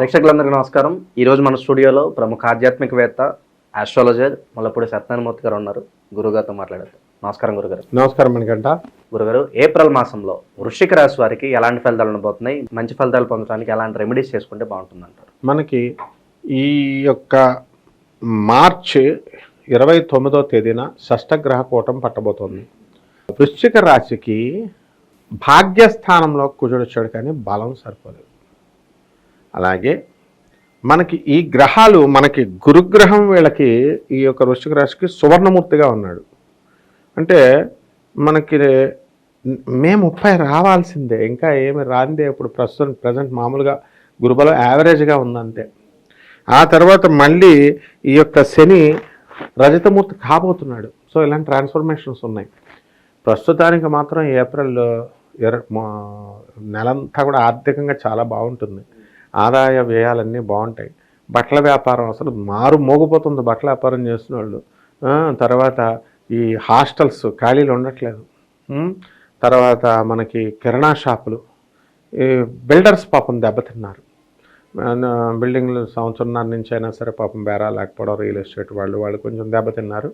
ప్రేక్షకులందరికీ నమస్కారం. ఈ రోజు మన స్టూడియోలో ప్రముఖ ఆధ్యాత్మికవేత్త ఆస్ట్రాలజర్ ముల్లపూడి సత్యనారాయణమూర్తి గారు ఉన్నారు. గురుగారితో మాట్లాడారు నమస్కారం గురుగారు. నమస్కారం మణికంట గురుగారు ఏప్రిల్ మాసంలో వృశ్చిక రాశి వారికి ఎలాంటి ఫలితాలు ఉండబోతున్నాయి? మంచి ఫలితాలు పొందడానికి ఎలాంటి రెమెడీస్ చేసుకుంటే బాగుంటుంది అంటారు మనకి ఈ యొక్క మార్చ్ ఇరవై తొమ్మిదో తేదీన షష్టగ్రహ కూటం పట్టబోతోంది. వృశ్చిక రాశికి భాగ్యస్థానంలో కుజుడు వచ్చాడు కానీ బలం సరిపోలేదు. అలాగే మనకి ఈ గ్రహాలు మనకి గురుగ్రహం వీళ్ళకి ఈ యొక్క వృశ్చిక రాశికి సువర్ణమూర్తిగా ఉన్నాడు. అంటే మనకి మే ముప్పై రావాల్సిందే. ఇంకా ఏమి రాందే ఇప్పుడు ప్రస్తుతం ప్రజెంట్ మామూలుగా గురుబలం యావరేజ్గా ఉందంతే. ఆ తర్వాత మళ్ళీ ఈ యొక్క శని రజతమూర్తి కాబోతున్నాడు. సో ఇలాంటి ట్రాన్స్ఫర్మేషన్స్ ఉన్నాయి. ప్రస్తుతానికి మాత్రం ఏప్రిల్ ఇర నెలంతా కూడా ఆర్థికంగా చాలా బాగుంటుంది. ఆదాయ వ్యయాలన్నీ బాగుంటాయి. బట్టల వ్యాపారం అసలు మారు మోగిపోతుంది బట్టల వ్యాపారం చేస్తున్న వాళ్ళు. తర్వాత ఈ హాస్టల్స్ ఖాళీలు ఉండట్లేదు. తర్వాత మనకి కిరాణా షాపులు. ఈ బిల్డర్స్ పాపం దెబ్బతిన్నారు. బిల్డింగ్లు సంవత్సరంన్నర నుంచి అయినా సరే పాపం బేరా లేకపోవడం రియల్ ఎస్టేట్ వాళ్ళు వాళ్ళు కొంచెం దెబ్బతిన్నారు.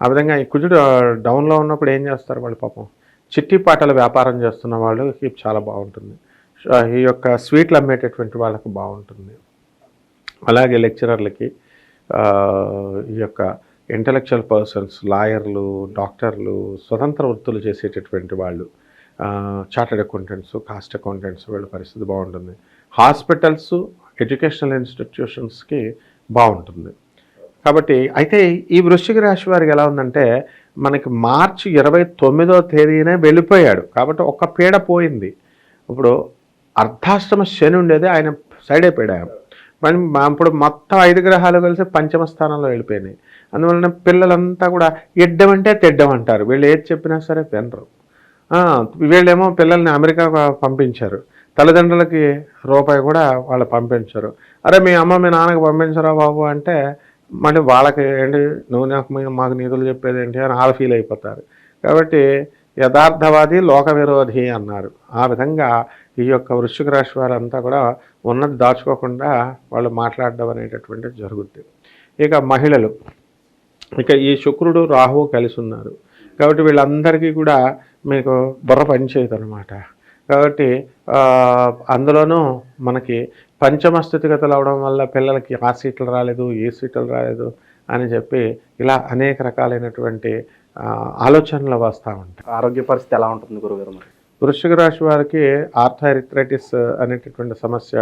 ఆ విధంగా ఈ కుజుడు డౌన్లో ఉన్నప్పుడు ఏం చేస్తారు వాళ్ళు పాపం? చిట్టి పాటల వ్యాపారం చేస్తున్న వాళ్ళకి చాలా బాగుంటుంది. ఈ యొక్క స్వీట్లు అమ్మేటటువంటి వాళ్ళకి బాగుంటుంది. అలాగే లెక్చరర్లకి ఈ యొక్క ఇంటలెక్చువల్ పర్సన్స్ లాయర్లు డాక్టర్లు స్వతంత్ర వృత్తులు చేసేటటువంటి వాళ్ళు చార్టెడ్ అకౌంటెంట్స్ కాస్ట్ అకౌంటెంట్స్ వీళ్ళ పరిస్థితి బాగుంటుంది. హాస్పిటల్స్ ఎడ్యుకేషనల్ ఇన్స్టిట్యూషన్స్కి బాగుంటుంది. కాబట్టి అయితే ఈ వృశ్చిక రాశి వారికి ఎలా ఉందంటే మనకి మార్చి ఇరవై తొమ్మిదో తేదీనే వెళ్ళిపోయాడు. కాబట్టి ఒక పీడ పోయింది. ఇప్పుడు అర్ధాష్టమ శని ఉండేది ఆయన సైడ్ అయిపోయాడు ఆయన. మరి మా- ఇప్పుడు మొత్తం ఐదు గ్రహాలు కలిసి పంచమ స్థానంలో వెళ్ళిపోయినాయి. అందువలన పిల్లలంతా కూడా ఎడ్డమంటే తెడ్డమంటారు. వీళ్ళు ఏది చెప్పినా సరే వినరు వీళ్ళేమో పిల్లల్ని అమెరికా పంపించారు. తల్లిదండ్రులకి రూపాయి కూడా వాళ్ళు పంపించరు. అరే మీ అమ్మ మీ నాన్నకి పంపించరా బాబు అంటే మళ్ళీ వాళ్ళకి ఏంటి నువ్వు నాకు మాకు నిధులు చెప్పేది ఏంటి అని వాళ్ళు ఫీల్ అయిపోతారు. కాబట్టి యథార్థవాది లోక విరోధి అన్నారు. ఆ విధంగా ఈ యొక్క వృశ్చిక రాశి వారంతా కూడా ఉన్నది దాచుకోకుండా వాళ్ళు మాట్లాడడం అనేటటువంటిది జరుగుద్ది. ఇక మహిళలు ఇక ఈ శుక్రుడు రాహువు కలిసి ఉన్నారు. కాబట్టి వీళ్ళందరికీ కూడా మీకు బుర్ర పనిచేయదు అనమాట కాబట్టి అందులోనూ మనకి పంచమ స్థితిగతులు అవడం వల్ల పిల్లలకి ఆ సీట్లు రాలేదు ఏ సీట్లు రాలేదు అని చెప్పి ఇలా అనేక రకాలైనటువంటి ఆలోచనలు వస్తూ ఉంటాయి. ఆరోగ్య పరిస్థితి ఎలా ఉంటుంది గురుగారు మరి? వృశ్చిక రాశి వారికి ఆర్థరైథరైటిస్ అనేటటువంటి సమస్య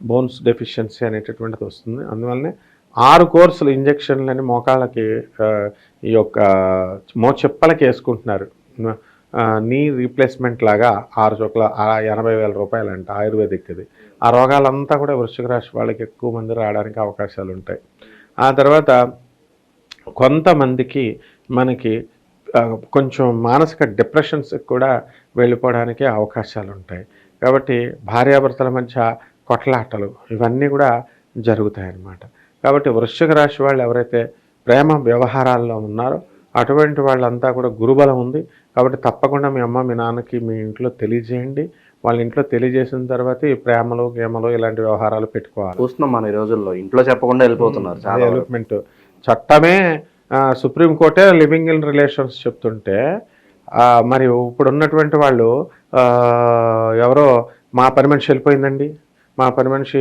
బోన్స్ డెఫిషియన్సీ అనేటటువంటిది వస్తుంది. అందువల్లనే ఆరు కోర్సులు ఇంజక్షన్లని మోకాళ్ళకి ఈ యొక్క మో చెప్పలకి వేసుకుంటున్నారు. నీ రీప్లేస్మెంట్ లాగా ఆరు చోట్ల ఎనభై వేల రూపాయలు అంట ఆయుర్వేదిక్ది ఆ రోగాలంతా కూడా వృశ్చిక రాశి వాళ్ళకి ఎక్కువ మంది రావడానికి అవకాశాలు ఉంటాయి ఆ తర్వాత కొంతమందికి మనకి కొంచెం మానసిక డిప్రెషన్స్ కూడా వెళ్ళిపోవడానికి అవకాశాలు ఉంటాయి కాబట్టి భార్యాభర్తల మధ్య కొట్లాటలు ఇవన్నీ కూడా జరుగుతాయి అన్నమాట కాబట్టి వృశ్చిక రాశి వాళ్ళు ఎవరైతే ప్రేమ వ్యవహారాల్లో ఉన్నారో అటువంటి వాళ్ళంతా కూడా గురుబలం ఉంది. కాబట్టి తప్పకుండా మీ అమ్మ మీ నాన్నకి మీ ఇంట్లో తెలియజేయండి. వాళ్ళ ఇంట్లో తెలియజేసిన తర్వాత ఈ ప్రేమలు గేమలు ఇలాంటి వ్యవహారాలు పెట్టుకోవాలి. చూస్తున్నాం మన ఈ రోజుల్లో. ఇంట్లో చెప్పకుండా వెళ్ళిపోతున్నారు చాలా. డెవలప్మెంట్ చట్టమే సుప్రీంకోర్టే లివింగ్ ఇన్ రిలేషన్స్ చెప్తుంటే మరి ఇప్పుడు ఉన్నటువంటి వాళ్ళు ఎవరో మా పని మనిషి వెళ్ళిపోయిందండి. మా పని మనిషి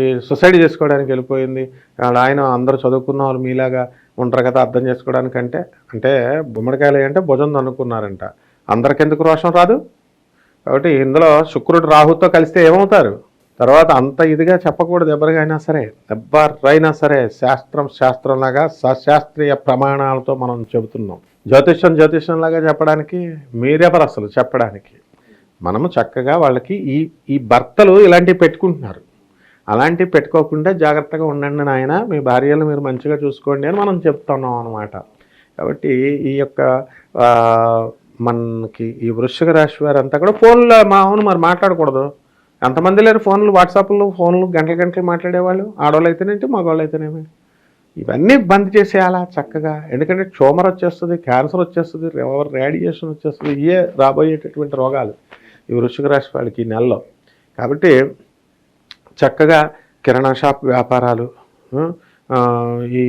చేసుకోవడానికి వెళ్ళిపోయింది. ఆయన అందరూ చదువుకున్న వాళ్ళు మీలాగా ఉంటారు కదా అర్థం చేసుకోవడానికంటే అంటే గుమ్మడికాయలు అంటే భుజం అనుకున్నారంట అందరికెందుకు రోషం రాదు? కాబట్టి ఇందులో శుక్రుడు రాహుతో కలిస్తే ఏమవుతారు? తర్వాత అంత ఇదిగా చెప్పకూడదు ఎవరికైనా సరే ఎవరైనా సరే శాస్త్రం శాస్త్రంలాగా సశాస్త్రీయ ప్రమాణాలతో మనం చెబుతున్నాం. జ్యోతిష్యం జ్యోతిష్యంలాగా చెప్పడానికి మీరెవరు అసలు చెప్పడానికి. మనము చక్కగా వాళ్ళకి ఈ ఈ భర్తలు ఇలాంటివి పెట్టుకుంటున్నారు. అలాంటివి పెట్టుకోకుండా జాగ్రత్తగా ఉండండి నాయన మీ భార్యలు మీరు మంచిగా చూసుకోండి అని మనం చెప్తున్నాం అనమాట కాబట్టి ఈ యొక్క మనకి ఈ వృశ్చిక రాశి వారంతా కూడా ఫోన్లో మా అవును మరి మాట్లాడకూడదు. ఎంతమంది లేరు ఫోన్లు? వాట్సాప్లో ఫోన్లు గంటలు గంటలు మాట్లాడేవాళ్ళు? ఆడవాళ్ళు అయితేనేంటి మగవాళ్ళు అయితేనేమి ఇవన్నీ బంద్ చేసేయాలా చక్కగా? ఎందుకంటే ట్యూమర్ వచ్చేస్తుంది క్యాన్సర్ వచ్చేస్తుంది రేడియేషన్ వచ్చేస్తుంది ఇవే రాబోయేటటువంటి రోగాలు ఈ వృషిక రాశి వాళ్ళకి ఈ నెలలో. కాబట్టి చక్కగా కిరాణా షాప్ వ్యాపారాలు ఈ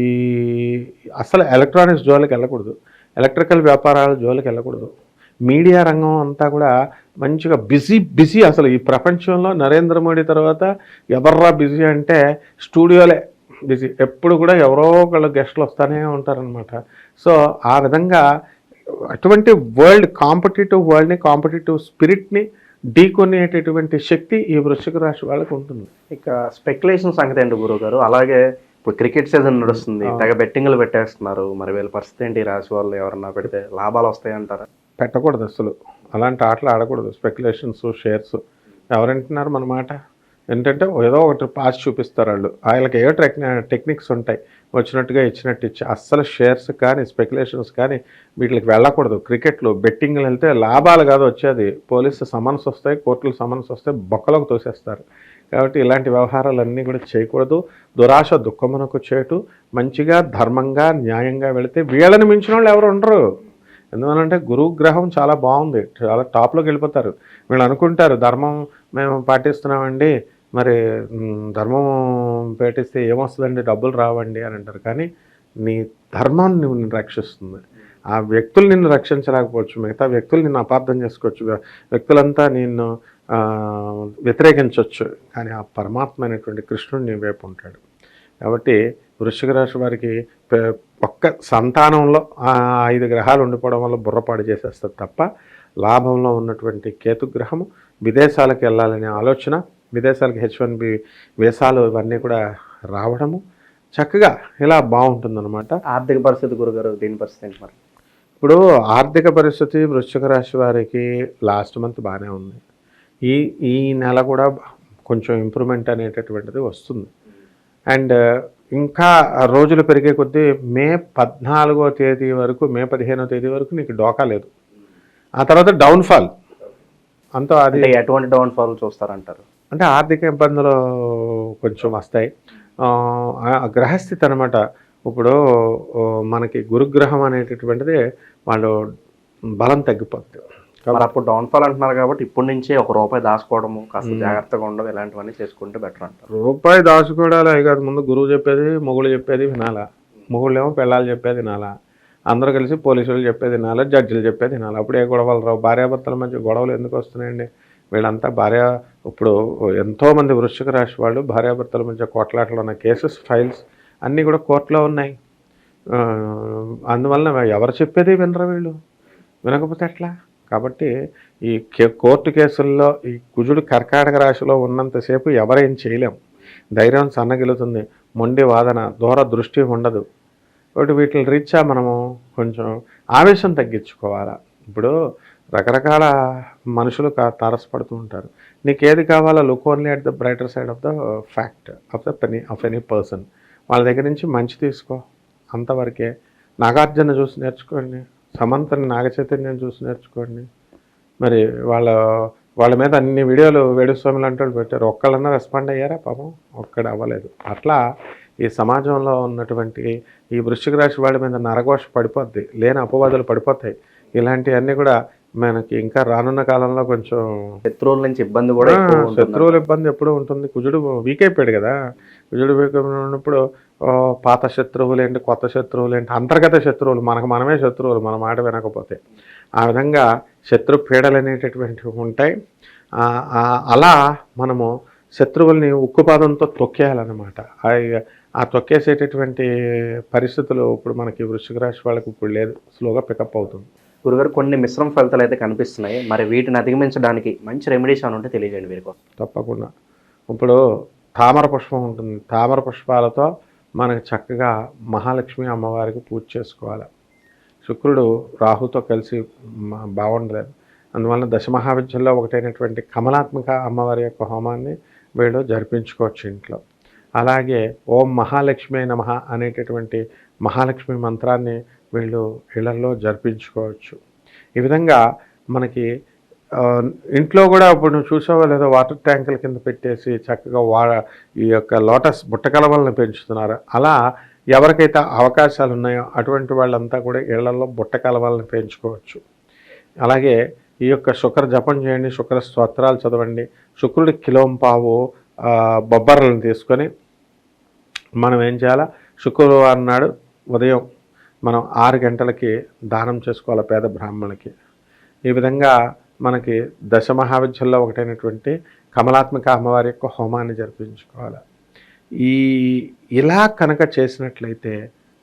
అసలు ఎలక్ట్రానిక్స్ జోలికి వెళ్ళకూడదు. ఎలక్ట్రికల్ వ్యాపారాల జోలికి వెళ్ళకూడదు. మీడియా రంగం అంతా కూడా మంచిగా బిజీ బిజీ అసలు ఈ ప్రపంచంలో నరేంద్ర మోడీ తర్వాత ఎవర్రా బిజీ అంటే స్టూడియోలే బిజీ. ఎప్పుడు కూడా ఎవరో ఒకళ్ళు గెస్ట్లు వస్తూనే ఉంటారనమాట సో ఆ విధంగా అటువంటి వరల్డ్ కాంపిటేటివ్ వరల్డ్ని కాంపిటేటివ్ స్పిరిట్ని ఢీకొనేటటువంటి శక్తి ఈ వృశ్చిక రాశి వాళ్ళకి ఉంటుంది. ఇక స్పెక్యులేషన్ సంగతి ఏంటి గురువు గారు అలాగే ఇప్పుడు క్రికెట్ సీజన్ నడుస్తుంది తెగ బెట్టింగ్లు పెట్టేస్తున్నారు. మరి వీళ్ళ పరిస్థితి ఏంటి? ఈ రాశి వాళ్ళు ఎవరన్నా పెడితే లాభాలు వస్తాయంటారా? పెట్టకూడదు అసలు. అలాంటి ఆటలు ఆడకూడదు. Speculations shares. ఎవరంటున్నారు మన మాట? ఏంటంటే ఏదో ఒకటి పాస్ చూపిస్తారు వాళ్ళు. వాళ్ళకి ఏవో టెక్ టెక్నిక్స్ ఉంటాయి. వచ్చినట్టుగా ఇచ్చినట్టు ఇచ్చి అస్సలు షేర్స్ కానీ స్పెక్యులేషన్స్ కానీ వీటికి వెళ్ళకూడదు. క్రికెట్లో బెట్టింగ్లు వెళ్తే లాభాలు కాదు వచ్చేది. పోలీసు సమన్స్ వస్తాయి కోర్టులు సమన్స్ వస్తాయి బొక్కలోకి తోసేస్తారు. కాబట్టి ఇలాంటి వ్యవహారాలన్నీ కూడా చేయకూడదు. దురాశ దుఃఖమునకు చేటు. మంచిగా ధర్మంగా న్యాయంగా వెళితే వీళ్ళని మించిన వాళ్ళు ఎవరు ఉండరు. ఎందువల్లంటే గురుగ్రహం చాలా బాగుంది. చాలా టాప్లోకి వెళ్ళిపోతారు. వీళ్ళు అనుకుంటారు ధర్మం మేము పాటిస్తున్నామండి. మరి ధర్మం పాటిస్తే ఏమొస్తుందండి? డబ్బులు రావండి అని అంటారు. కానీ నీ ధర్మాన్ని నిన్ను రక్షిస్తుంది. ఆ వ్యక్తులు నిన్ను రక్షించలేకపోవచ్చు. మిగతా వ్యక్తులు నిన్ను అపార్థం చేసుకోవచ్చు. వ్యక్తులంతా నిన్ను వ్యతిరేకించవచ్చు కానీ ఆ పరమాత్మ అయినటువంటి కృష్ణుడు నీ వైపు ఉంటాడు. కాబట్టి వృశ్చిక రాశి వారికి ఒక్క సంతానంలో ఐదు గ్రహాలు ఉండిపోవడం వల్ల బుర్రపాడు చేసేస్తారు తప్ప లాభంలో ఉన్నటువంటి కేతుగ్రహము విదేశాలకు వెళ్ళాలనే ఆలోచన విదేశాలకు హెచ్ వన్ బి వేసాలు ఇవన్నీ కూడా రావడము చక్కగా ఇలా బాగుంటుందన్నమాట. ఆర్థిక పరిస్థితి గురుగారు దీని పరిస్థితి మరి? ఇప్పుడు ఆర్థిక పరిస్థితి వృశ్చిక రాశి వారికి లాస్ట్ మంత్ బాగానే ఉంది. ఈ ఈ నెల కూడా కొంచెం ఇంప్రూవ్మెంట్ అనేటటువంటిది వస్తుంది. అండ్ ఇంకా రోజులు పెరిగే కొద్దీ మే పద్నాలుగో తేదీ వరకు మే పదిహేనో తేదీ వరకు నీకు డోకా లేదు. ఆ తర్వాత డౌన్ఫాల్. అంతా అది ఎటువంటి డౌన్ ఫాల్ చూస్తారంటారు? అంటే ఆర్థిక ఇబ్బందులు కొంచెం వస్తాయి. గ్రహస్థితి అనమాట ఇప్పుడు మనకి గురుగ్రహం అనేటటువంటిది వాళ్ళు బలం తగ్గిపోద్ది. మరి అప్పుడు డౌన్ ఫాల్ అంటున్నారు కాబట్టి ఇప్పటి నుంచే ఒక రూపాయి దాచుకోవడము కాస్త జాగ్రత్తగా ఉండదు. ఇలాంటివన్నీ చేసుకుంటే బెటర్ అంటారు. రూపాయి దాచుకోవడాలే కాదు ముందు గురువు చెప్పేది మొగుడు చెప్పేది వినాలా. మొగుళ్ళేమో పిల్లలు చెప్పేది వినాలా. అందరూ కలిసి పోలీసులు చెప్పేది వినాలా జడ్జిలు చెప్పేది వినాలి. అప్పుడు ఏ గొడవలు రావు. భార్యాభర్తల మధ్య గొడవలు ఎందుకు వస్తున్నాయండి? వీళ్ళంతా భార్య ఇప్పుడు ఎంతోమంది వృశ్చిక రాశి వాళ్ళు భార్యాభర్తల మధ్య కొట్లాటలు ఉన్న కేసెస్ ఫైల్స్ అన్నీ కూడా కోర్టులో ఉన్నాయి. అందువలన ఎవరు చెప్పేది వినరు వీళ్ళు? వినకపోతే ఎట్లా? కాబట్టి ఈ కే- కోర్టు కేసుల్లో ఈ కుజుడు కర్కాటక రాశిలో ఉన్నంతసేపు ఎవరేం చేయలేం. ధైర్యం సన్నగిలుతుంది మొండి వాదన దూర దృష్టి ఉండదు. కాబట్టి వీటిని రీత్యా మనము కొంచెం ఆవేశం తగ్గించుకోవాలా. ఇప్పుడు రకరకాల మనుషులు కా- తారసపడుతూ ఉంటారు. నీకు ఏది కావాలో look only at the brighter side of the fact of the penny of any person వాళ్ళ దగ్గర నుంచి మంచి తీసుకో. అంతవరకే. నాగార్జున చూసి నేర్చుకోండి. సమంతని నాగచైతన్యం చూసి నేర్చుకోండి. మరి వాళ్ళ వాళ్ళ మీద అన్ని వీడియోలు వేణుస్వామి లాంటి వాళ్ళు పెట్టారు. ఒక్కళ్ళన్నా రెస్పాండ్ అయ్యారా పాపం? ఒక్కడ అవ్వలేదు. అట్లా ఈ సమాజంలో ఉన్నటువంటి ఈ వృశ్చిక రాశి వాళ్ళ మీద నరఘోష పడిపోద్ది లేని అపవాదులు పడిపోతాయి. ఇలాంటివన్నీ కూడా మనకి ఇంకా రానున్న కాలంలో కొంచెం శత్రువుల నుంచి ఇబ్బంది కూడా. శత్రువుల ఇబ్బంది ఎప్పుడూ ఉంటుంది. కుజుడు వీక్ అయిపోయాడు కదా. కుజుడు వీక్ ఆ, పాత శత్రువులు ఏంటి కొత్త శత్రువులు ఏంటి అంతర్గత శత్రువులు మనకు మనమే శత్రువులు మన మాట వినకపోతే. ఆ విధంగా శత్రు పీడలు అనేటటువంటివి ఉంటాయి. అలా మనము శత్రువుల్ని ఉక్కుపాదంతో తొక్కేయాలన్నమాట. ఆ- తొక్కేసేటటువంటి పరిస్థితులు ఇప్పుడు మనకి వృశ్చిక రాశి వాళ్ళకి ఇప్పుడు లేదు స్లోగా పికప్ అవుతుంది. గురుగారు కొన్ని మిశ్రమ ఫలితాలు అయితే కనిపిస్తున్నాయి. మరి వీటిని అధిగమించడానికి మంచి రెమెడీస్ అని ఉంటే తెలియజేయండి వీరి కోసం. తప్పకుండా. ఇప్పుడు తామర పుష్పం ఉంటుంది. తామర పుష్పాలతో మనకు చక్కగా మహాలక్ష్మి అమ్మవారికి పూజ చేసుకోవాలి. శుక్రుడు రాహుతో కలిసి బాగుండలేదు. అందువలన దశమహావిద్యంలో ఒకటైనటువంటి కమలాత్మక అమ్మవారి యొక్క హోమాన్ని వీళ్ళు జరిపించుకోవచ్చు ఇంట్లో. అలాగే ఓం మహాలక్ష్మి నమ అనేటటువంటి మహాలక్ష్మి మంత్రాన్ని వీళ్ళు ఇళ్ళలో జరిపించుకోవచ్చు. ఈ విధంగా మనకి ఇంట్లో కూడా ఇప్పుడు నువ్వు చూసావా లేదా? వాటర్ ట్యాంకుల కింద పెట్టేసి చక్కగా వా ఈ యొక్క లోటస్ బుట్టకలవలను పెంచుతున్నారు. అలా ఎవరికైతే అవకాశాలు ఉన్నాయో అటువంటి వాళ్ళంతా కూడా ఇళ్ళలో బుట్టకలవలను పెంచుకోవచ్చు. అలాగే ఈ యొక్క శుక్ర జపం చేయండి శుక్ర స్తోత్రాలు చదవండి శుక్రుడి కిలోంపావు పావు బొబ్బర్లను తీసుకొని మనం ఏం చేయాలా? శుక్రవారం నాడు ఉదయం మనం ఆరు గంటలకి దానం చేసుకోవాలి పేద బ్రాహ్మణులకి. ఈ విధంగా మనకి దశ మహావిద్యల్లో ఒకటైనటువంటి కమలాత్మక అమ్మవారి యొక్క హోమాన్ని జరిపించుకోవాలి. ఈ ఇలా కనుక చేసినట్లయితే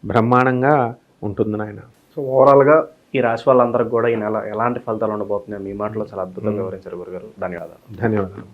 బ్రహ్మాండంగా ఉంటుంది నాయన. సో ఓవరాల్గా ఈ రాశి వాళ్ళందరికీ కూడా ఈ నెల ఎలాంటి ఫలితాలు ఉండబోతున్నాయి మీ మాటలో చాలా అద్భుతంగా వివరించారు గురుగారు. ధన్యవాదాలు. ధన్యవాదాలు.